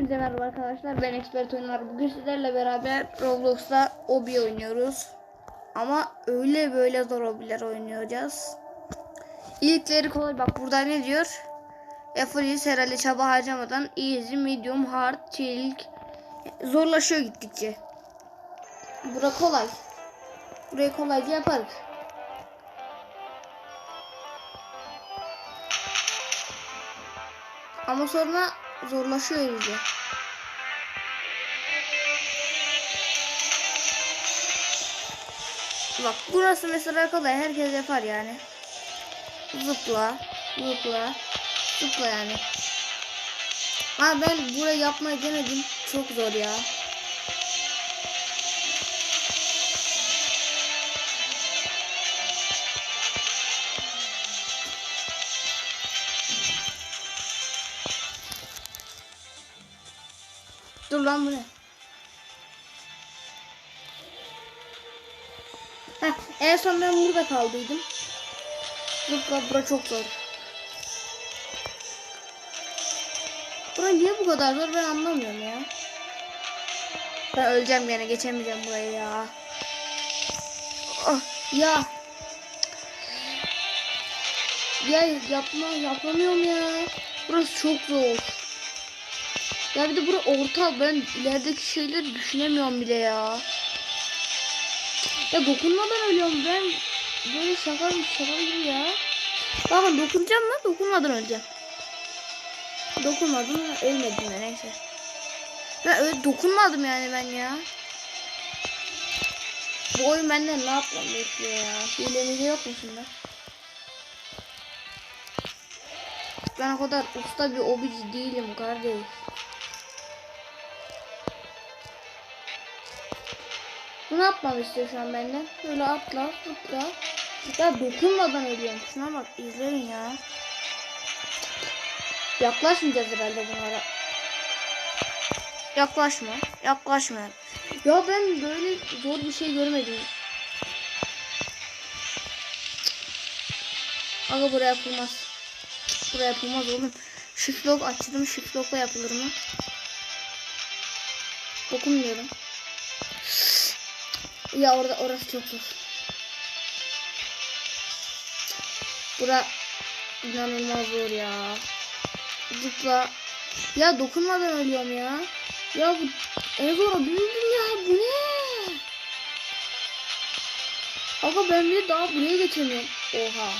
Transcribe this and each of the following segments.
Hepinize merhaba arkadaşlar. Ben Expert Oyunlar. Bugün sizlerle beraber Roblox'ta Obi oynuyoruz. Ama öyle böyle zor Obi'ler oynayacağız. İlkleri kolay. Bak burada ne diyor? Eforiz herhalde çaba harcamadan easy, medium, hard, chill. Zorlaşıyor gittikçe. Bura kolay. Burayı kolayca yaparız. Ama sonra zorlaşıyor iyice. Bak burası mesela kolay herkes yapar yani. Zıpla, zıpla, zıpla yani. Ama ben burayı yapmayı denedim. Çok zor ya. Lan bu ne? Heh, en son ben burada kaldıydım. Zıpla bura çok zor. Bura niye bu kadar zor ben anlamıyorum ya. Ben öleceğim gene geçemeyeceğim burayı ya. Oh, ya. Ya yapma yapamıyorum ya. Burası çok zor. Ya bir de bura orta ben ilerideki şeyleri düşünemiyorum bile ya. Ya dokunmadan ölüyorum ben. Böyle şaka şaka gibi ya. Bakın dokunacağım mı? Dokunmadan öleceğim. Dokunmadım ölmedim de neyse. Ben öyle dokunmadım yani ben ya. Bu oyun benden ne yapmam bekliyor ya. Hilemize yok mu şimdi? Ben o kadar usta bir obici değilim kardeş. Bu ne yapmam istiyor şu an benden? Böyle atla, atla. Ya dokunmadan ölüyorum. Şuna bak izleyin ya. Yaklaşmayacağız herhalde bunlara. Yaklaşma. Yaklaşma. Ya ben böyle zor bir şey görmedim. Aga buraya yapılmaz. Buraya yapılmaz oğlum. Shift lock açtım. Shift lock'la yapılır mı? Dokunmuyorum. Ya orada orası çok zor. Bura inanılmaz zor ya. Zıpla. Ya dokunmadan ölüyorum ya. Ya bu en zor bildim ya bu ne? Aga ben bir daha buraya geçemiyorum. Oha.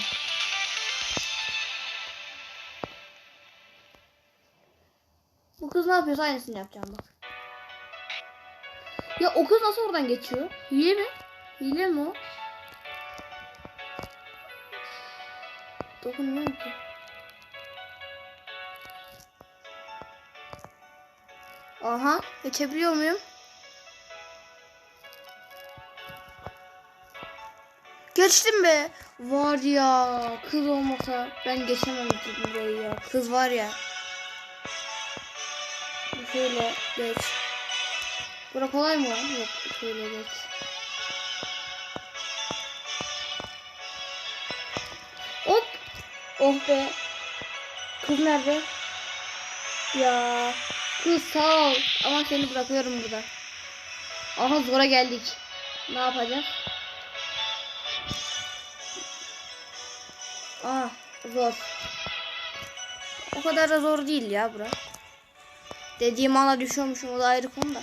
Bu kız ne yapıyorsa aynısını yapacağım bak. Ya o kız nasıl oradan geçiyor? Hile mi? Hile mi o? Dokunmuyorum ki. Aha geçebiliyor muyum? Geçtim be. Var ya kız olmasa ben geçememiştim burayı ya. Kız var ya. Şöyle geç. Bura kolay mı? Yok şöyle geç. Hop. Oh be. Kız nerede? Ya. Kız sağ ol. Ama seni bırakıyorum burada. Aha zora geldik. Ne yapacağız? Ah zor. O kadar da zor değil ya bura. Dediğim ana düşüyormuşum o da ayrı konu da.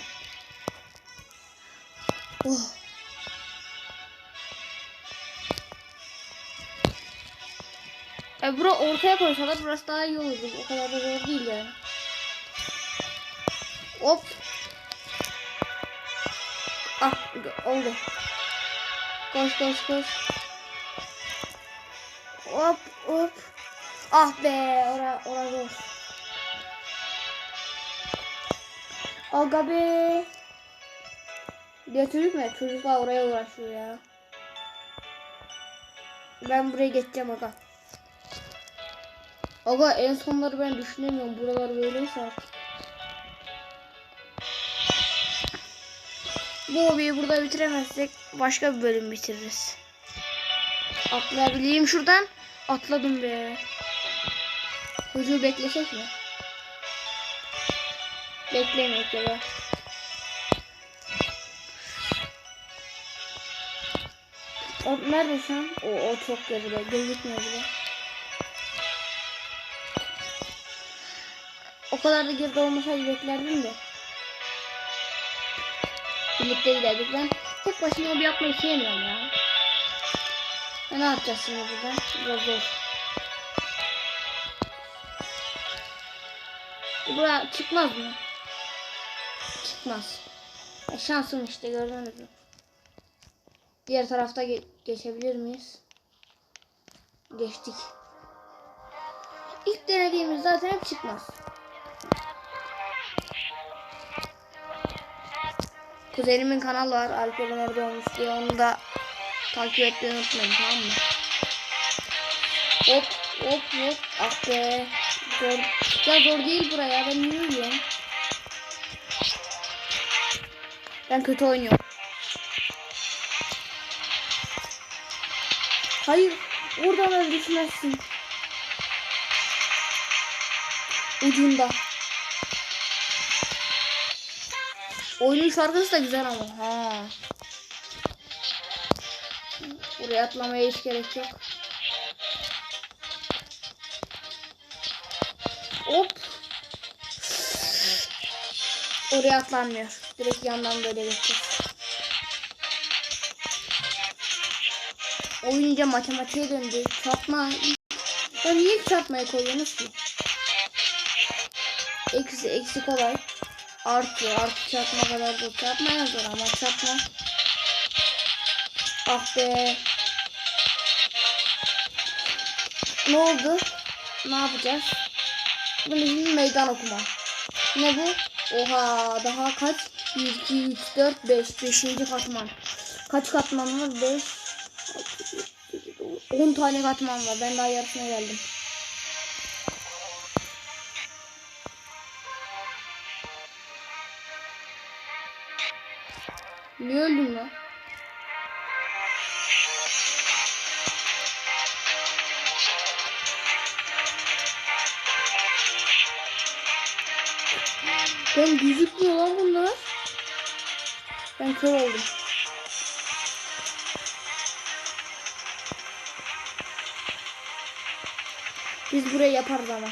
Oh. E bura ortaya koysalar burası daha iyi olurdu. O kadar da zor değil yani. Hop. Ah oldu. Koş koş koş. Hop hop. Ah be ora ora zor. Aga be. Ya çocuk? Çocuklar oraya uğraşıyor ya. Ben buraya geçeceğim aga. Aga en sonları ben düşünemiyorum. Buralar böyleyse artık. Bu hobiyi burada bitiremezsek başka bir bölüm bitiririz. Atlayabileyim şuradan. Atladım be. Çocuğu beklesek mi? beklemek ya O nerede şu an? O, o çok geride. Gözükmüyor bile. O kadar da geride olmasaydı beklerdim de. Birlikte giderdik. Ben tek başıma bir yapmayı sevmiyorum ya. E ne yapacağız şimdi burada? Biraz zor. Buraya çıkmaz mı? Çıkmaz. E şansım işte gördünüz mü? Diğer tarafta geçebilir miyiz? Geçtik. İlk denediğimiz zaten hep çıkmaz. Kuzenimin kanalı var. Alper Ömer Doğmuş diye. Onu da takip etmeyi unutmayın tamam mı? Hop hop hop. Ah be. Zor. Ya zor değil buraya. Ben niye? Ben kötü oynuyorum. Hayır. Oradan öyle düşmezsin. Ucunda. Oyunun şarkısı da güzel ama. Ha. Buraya atlamaya hiç gerek yok. Hop. Oraya atlanmıyor. Direkt yandan böyle geçeceğiz. Oyunca matematiğe döndü. Çarpma. Ya niye çarpmaya koyuyorsunuz ki? Eksi eksi kolay. Artı artı çarpma kadar da çarpmaya zor ama çarpma. Ah be. Ne oldu? Ne yapacağız? Bunu şimdi meydan okuma. Ne bu? Oha daha kaç? 1, 2, 3, 4, 5. 5. katman. Kaç katman var? 5. 10 tane katman var. Ben daha yarısına geldim. Niye öldüm lan? Ben gözükmüyor lan bunlar. Ben kör oldum. Biz burayı yaparız ama.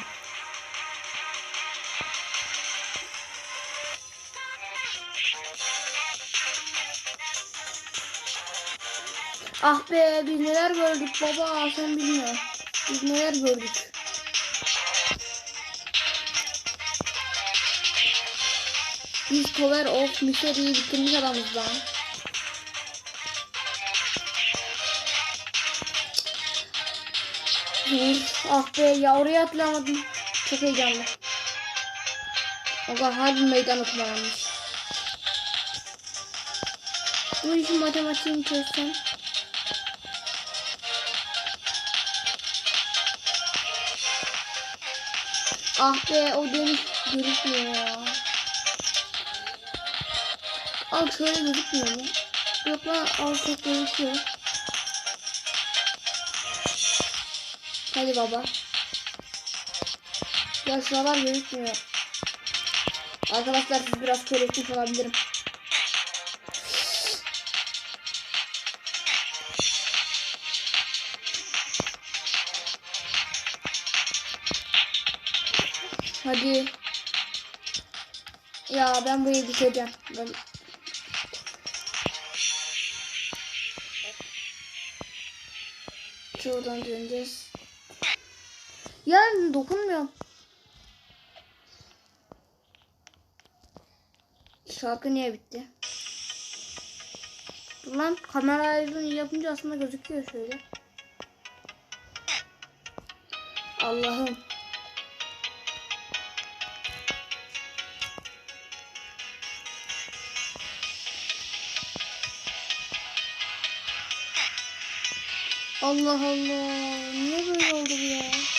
Ah be biz neler gördük baba sen bilmiyorsun. Biz neler gördük. Biz Cover of Mystery'yi bitirmiş adamız lan. Ah be ya oraya atlamadım. Çok heyecanlı. Aga harbi meydan okumalarmış. Bu işin matematiğini çözsem. Ah be o deniz gözükmüyor ya. Al şöyle gözükmüyor mu? Yok lan al çok gözüküyor. Hadi baba. Ya şuralar gözükmüyor. Arkadaşlar siz biraz kolektif olabilirim. Hadi. Ya ben bu evi bitireceğim. Ben... Şuradan döneceğiz. Ya dokunmuyorum. Şarkı niye bitti? Lan kamerayı yapınca aslında gözüküyor şöyle. Allah'ım. Allah Allah. Niye böyle oldu bu ya?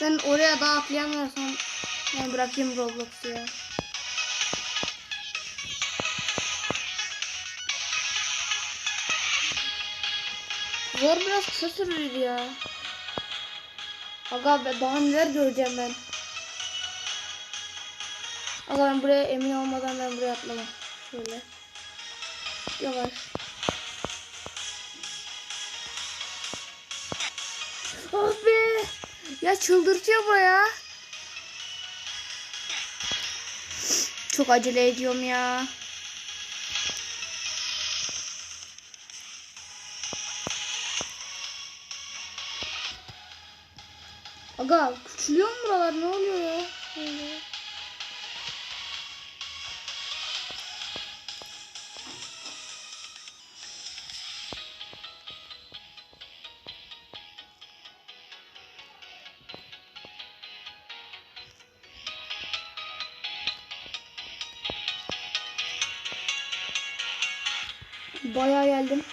Ben oraya daha atlayamıyorsam ben bırakayım Roblox'u ya. Zor biraz kısa sürüyor ya. Aga be daha neler göreceğim ben. Aga ben buraya emin olmadan ben buraya atlamam. Şöyle. Yavaş. Oh be. Ya çıldırtıyor bu ya. Çok acele ediyorum ya. Aga küçülüyor mu buralar ne oluyor ya? Öyle. Bayağı geldim.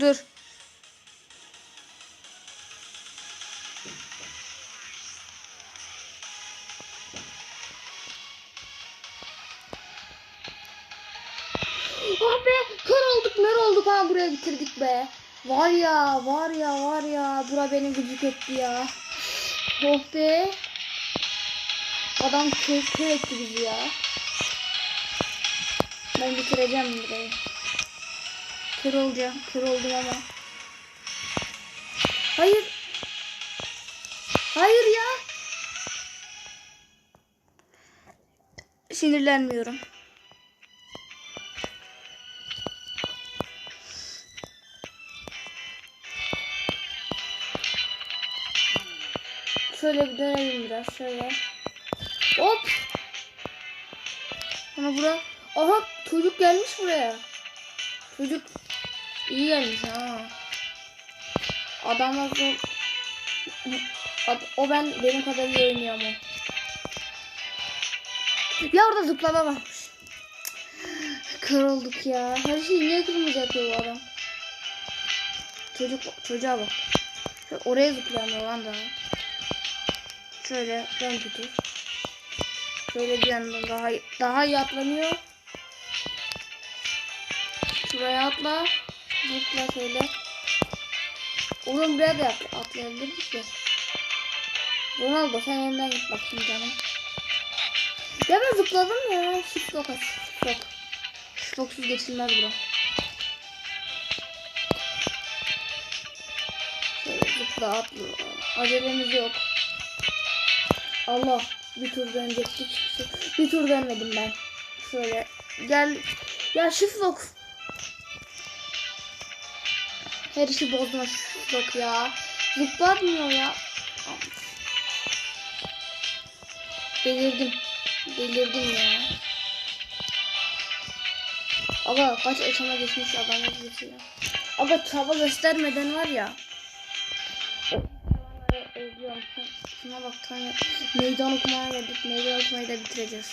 Dur. Oh be kör olduk mör olduk ha buraya bitirdik be. Var ya var ya var ya bura beni gıcık etti ya. Oh be. Adam kör etti bizi ya. Ben bitireceğim burayı. Kör olacağım. Kör ama. Hayır. Hayır ya. Sinirlenmiyorum. Şöyle bir dönelim biraz şöyle. Hop. Ama bura. Aha çocuk gelmiş buraya. Çocuk iyi gelmiş ha. Adamlar zor. Ad- o ben benim kadar iyi oynuyor ama. Ya orada zıplama varmış. Kör olduk ya. Her şeyi niye kırmızı yapıyor bu adam? Çocuk çocuğa bak. Oraya zıplayamıyor lan daha. Şöyle dön tutur. Şöyle bir yandan daha daha iyi atlanıyor. Şuraya atla. Zıpla şöyle. Oğlum buraya da at atlayabilirdik ya. Ronaldo sen önden git bakayım canım. Ya ben zıpladım ya. Shift lock. Shift locksuz geçilmez bura. Şöyle zıpla atla. Acelemiz yok. Allah bir tur dönecektik. Bir tur dönmedim ben. Şöyle gel. Ya shift lock. Her işi bozma shift lock ya. Zıplatmıyor ya. Delirdim. Delirdim ya. Aga kaç aşama geçmiş adamlar geçiyor. Aga çaba göstermeden var ya. Tane meydan okumaya geldik. Meydan okumayı da bitireceğiz.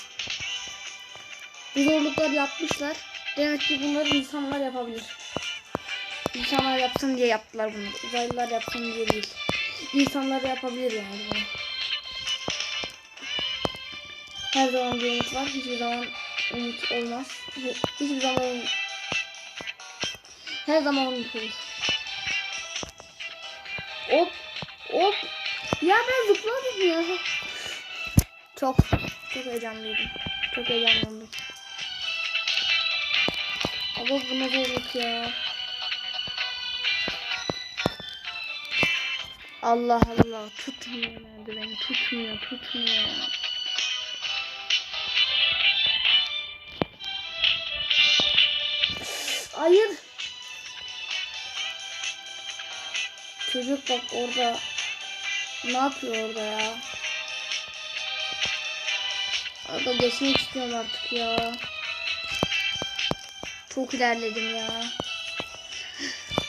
Bu zorluklar yapmışlar. Demek ki bunları insanlar yapabilir. İnsanlar yapsın diye yaptılar bunu. Uzaylılar yapsın diye değil. İnsanlar yapabilir yani bunu. Her zaman bir umut var. Hiçbir zaman umut olmaz. Hiçbir zaman her zaman umut olur. Hop hop. Ya ben zıpladım ya. Çok çok heyecanlıydım. Çok heyecanlandım. Ama bu ne zorluk ya. Allah Allah tutmuyor merdiveni tutmuyor tutmuyor. Hayır. Çocuk bak orada. Ne yapıyor orada ya? Orada geçmek istiyorum artık ya. Çok ilerledim ya.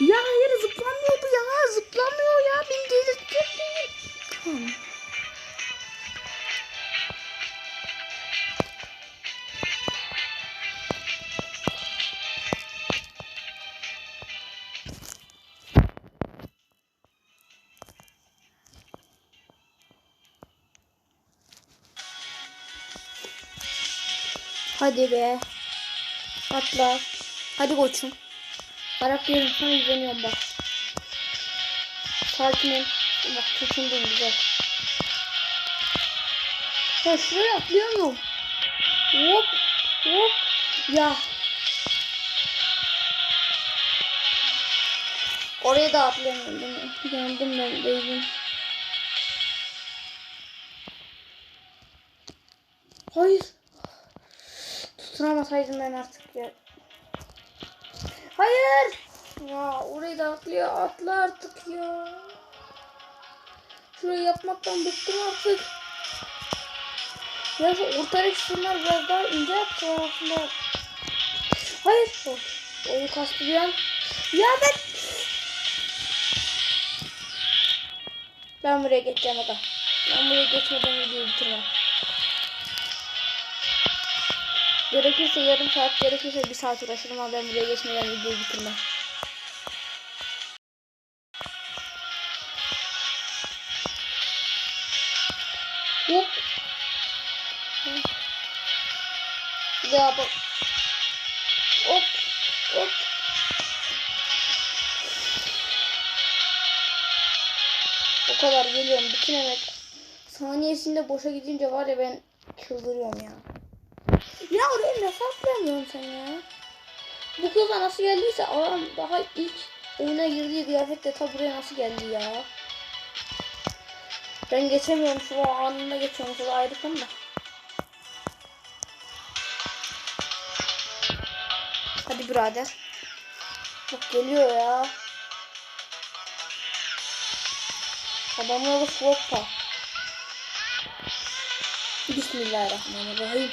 Ya hayır zıplamıyor bu ya. Zıplamıyor ya. Beni delirtecek Tamam. Hadi be. Atla. Hadi koçum. Karakterim sana güveniyorum bak. Sakinim. Bak tutundum güzel. Ha şuraya atlıyor muyum? Hop hop. Ya. Oraya da atlayamıyorum değil mi? Yandım ben değilim. Hayır. Tutunamasaydım ben artık ya. Hayır. Ya orayı da atlıyor. Atla artık ya. Şurayı yapmaktan bıktım artık. Ya şu ortadaki şunlar biraz daha ince aslında. Hayır. Oh, Oyun kastı bir an. Ya ben... Ben buraya geçeceğim adam. Ben buraya geçmeden videoyu bitirmem. Gerekirse yarım saat, gerekirse bir saat uğraşırım ama ben buraya geçmeden videoyu bitirmem. Hop. Ya bak. Hop. Hop. O kadar geliyorum. Bütün emek saniyesinde boşa gidince var ya ben çıldırıyorum ya. Ya oraya nasıl atlayamıyorsun sen ya? Bu kıza nasıl geldiyse adam daha ilk oyuna girdiği kıyafetle ta buraya nasıl geldi ya? Ben geçemiyorum şu anında geçiyorum. Şurada ayrı konu da. Hadi birader. Bak geliyor ya. Adamlar da floppa. Bismillahirrahmanirrahim.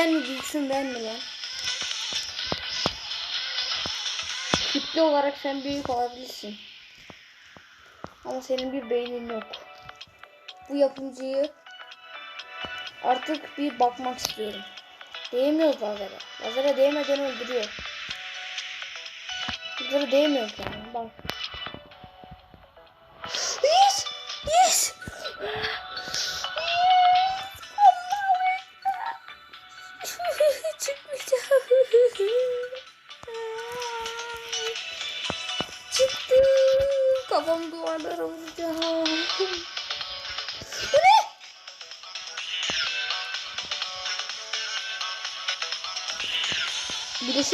Sen mi büyüksün ben mi lan? Kütle olarak sen büyük olabilirsin. Ama senin bir beynin yok. Bu yapımcıyı artık bir bakmak istiyorum. Değmiyoruz lazere. Lazere değmeden öldürüyor. Lazere değmiyoruz yani. Bak. Kafam duvarlara vuracağım. Ne? Bir de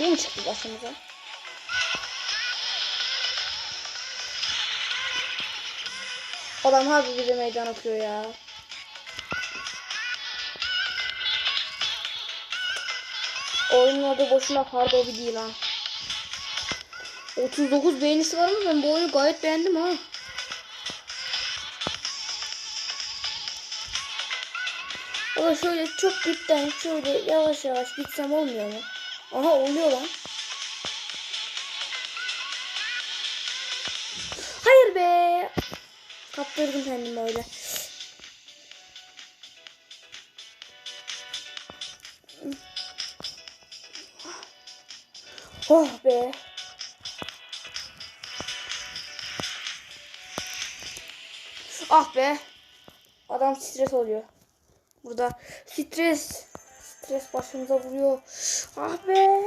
bu mu çıktı başımıza? Adam harbi bize meydan okuyor ya. Oyunun adı boşuna Hardobi değil ha. 39 beğenisi var ama ben bu oyunu gayet beğendim ha. Ama şöyle çok dipten şöyle yavaş yavaş gitsem olmuyor mu? Aha oluyor lan. Hayır be. Kaptırdım kendimi öyle. Oh be. Ah be. Adam stres oluyor. Burada stres. Stres başımıza vuruyor. Ah be.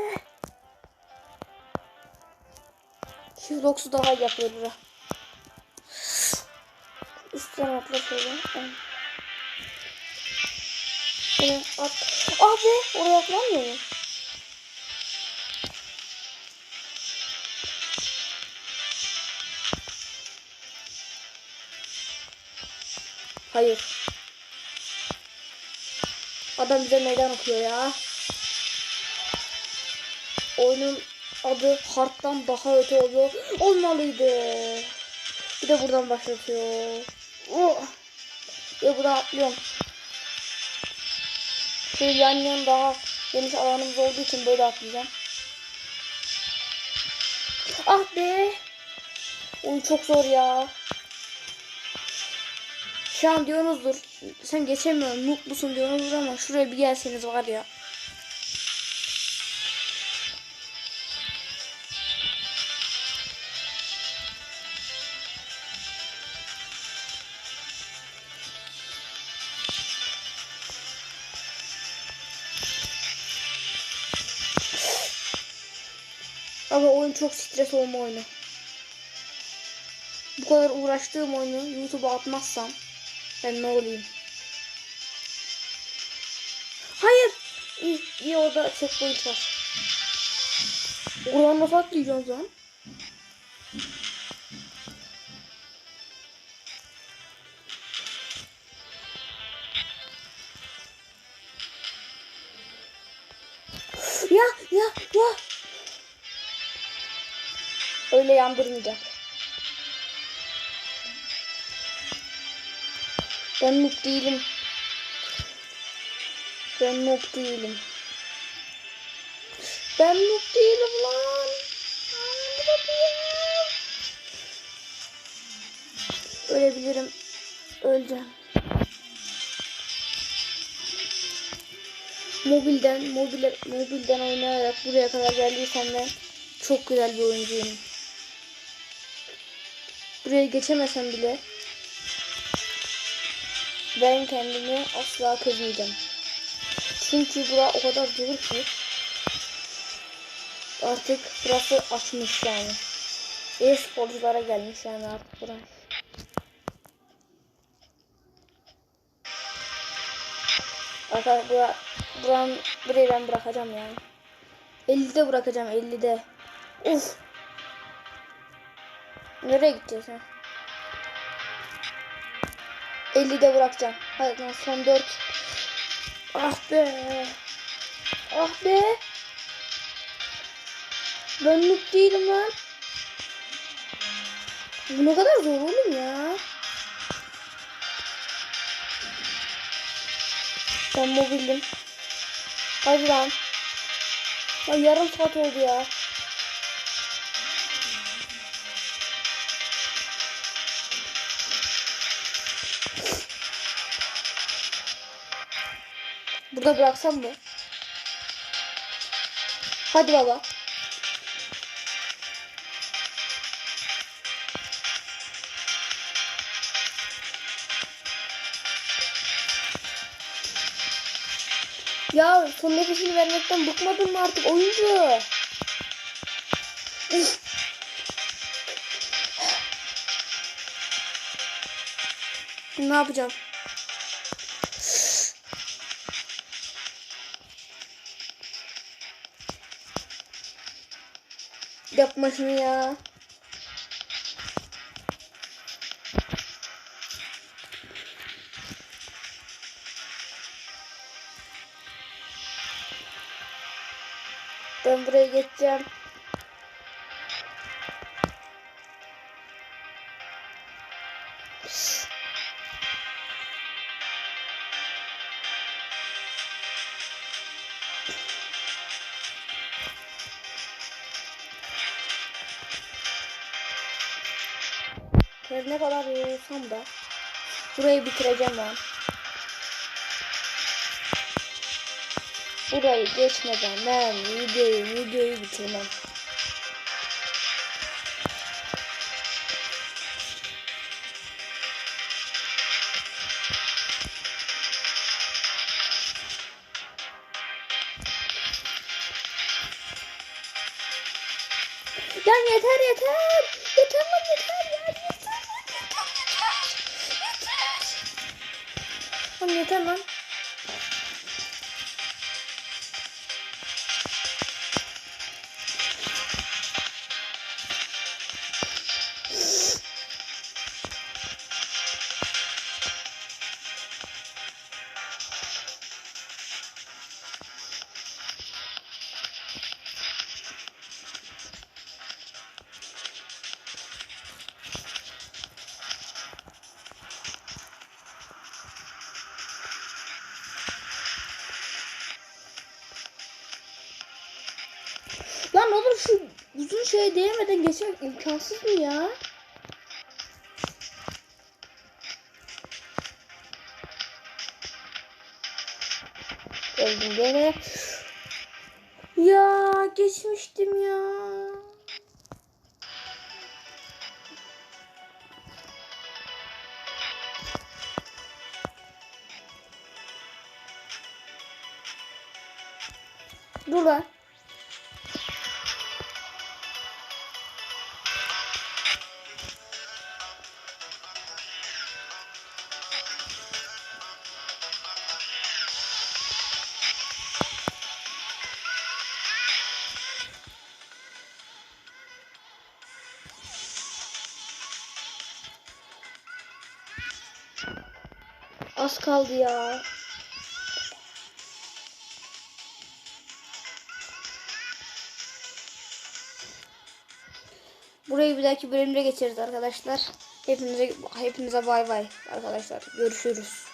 Hillbox'u daha yapıyor bura. Üstten atla şöyle. Şöyle at. Ah be. Oraya atlamıyor mu? Hayır. Adam bize meydan okuyor ya. Oyunun adı Hard'dan daha öte oluyor. Olmalıydı. Bir de buradan başlatıyor. Oh. Ve buradan atlıyorum. Şöyle yan yan daha geniş alanımız olduğu için böyle atlayacağım. Ah be. Oy çok zor ya. Şu an diyorsunuzdur. Sen geçemiyorsun. Musun diyorsunuzdur ama şuraya bir gelseniz var ya. Ama oyun çok stres olma oyunu. Bu kadar uğraştığım oyunu YouTube'a atmazsam ben ne olayım? Hayır. İyi, iyi orada checkpoint var. Oradan nasıl atlayacağız lan? Ya ya ya. Öyle yandırmayacak. Ben noob değilim. Ben noob değilim. Ben noob değilim lan. Ölebilirim. Öleceğim. Mobilden, mobile, mobilden oynayarak buraya kadar geldiysem ben çok güzel bir oyuncuyum. Buraya geçemesem bile ben kendimi asla kızmayacağım. Çünkü bura o kadar zor ki artık burası açmış yani. E-sporculara gelmiş yani artık burası. Arkadaşlar bura, buranın, burayı ben bırakacağım yani. 50'de bırakacağım 50'de. Uf. Nereye gideceğiz ha? 50'de bırakacağım. Hadi lan son 4. Ah be. Ah be. Ben noob değilim lan. Bu ne kadar zor oğlum ya. Ben mobildim. Hadi lan. Lan yarım saat oldu ya. Burada bıraksam mı? Hadi baba. Ya son nefesini vermekten bıkmadın mı artık oyuncu? Ne yapacağım? Yapma şunu ya. Ben buraya geçeceğim. Her ne kadar yorursam da burayı bitireceğim ben. Burayı geçmeden ben videoyu videoyu bitirmem. imkansız mı ya? Öldüm gene. Ya geçmiştim ya. Dur lan. Kaldı ya. Burayı bir dahaki bölümde geçeriz arkadaşlar. Hepinize hepinize bay bay arkadaşlar. Görüşürüz.